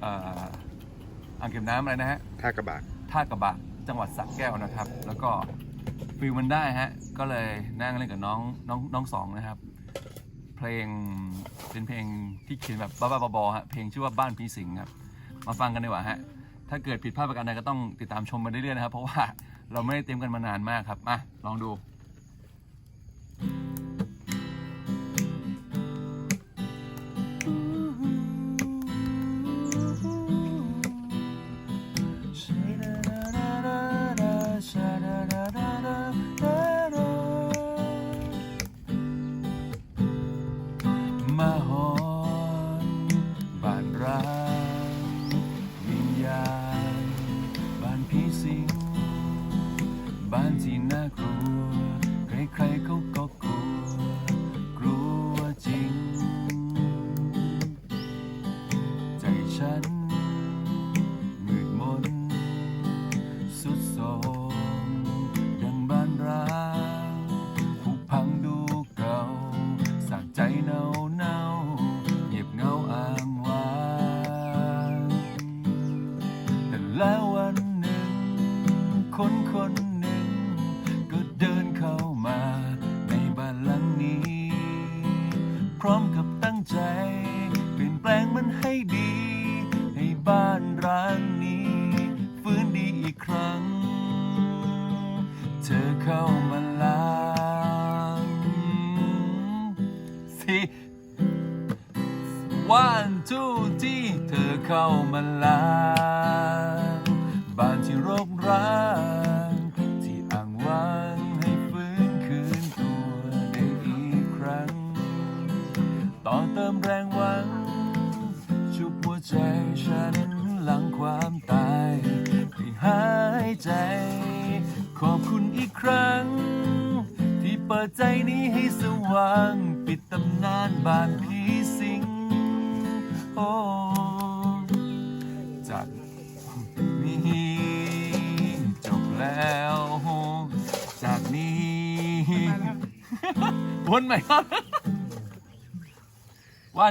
เอ่ออ่างเก็บน้ำอะไรนะฮะ ท่ากระบะท่ากระบะจังหวัดสระแก้วนะครับ แล้วก็ฟิลมันได้ฮะ ก็เลยนั่งเล่นกับน้องน้องน้องสองนะครับ เพลงเป็นเพลงที่เขียนแบบบ้าๆบอๆฮะเพลงชื่อว่าบ้านผีสิงครับมาฟังกันดีกว่าฮะถ้าเกิดผิดพลาดประการใดก็ต้องติดตามชมมาเรื่อยๆนะครับ เพราะว่าเราไม่ได้เตรียมกันมานานมากครับมาลองดู ที่น่ากลัว ใครๆเขาก็กลัว กลัวจริง ใจฉัน มืดมน สุดโทมดังบ้านร้างผุพังดูเก่าสากใจเนาเนาเงียบเงาอ้างว้างแต่แล้ววันหนึ่งคน พร้อมกับตั้งใจ เปลี่ยนแปลงมันให้ดี ให้บ้านร้างนี้ ฟื้นดีอีกครั้ง เธอเข้ามาล้างสิ one two ที่เธอเข้ามาล้าง ต่อเติมแรงหวัง ชุบหัวใจฉันหลังความตายให้หายใจ ขอบคุณอีกครั้ง ที่เปิดใจนี้ให้สว่าง ปิดตำนานบ้านผีสิงโอ้จากนี้จบแล้ว จากนี้วนใหม่ครับ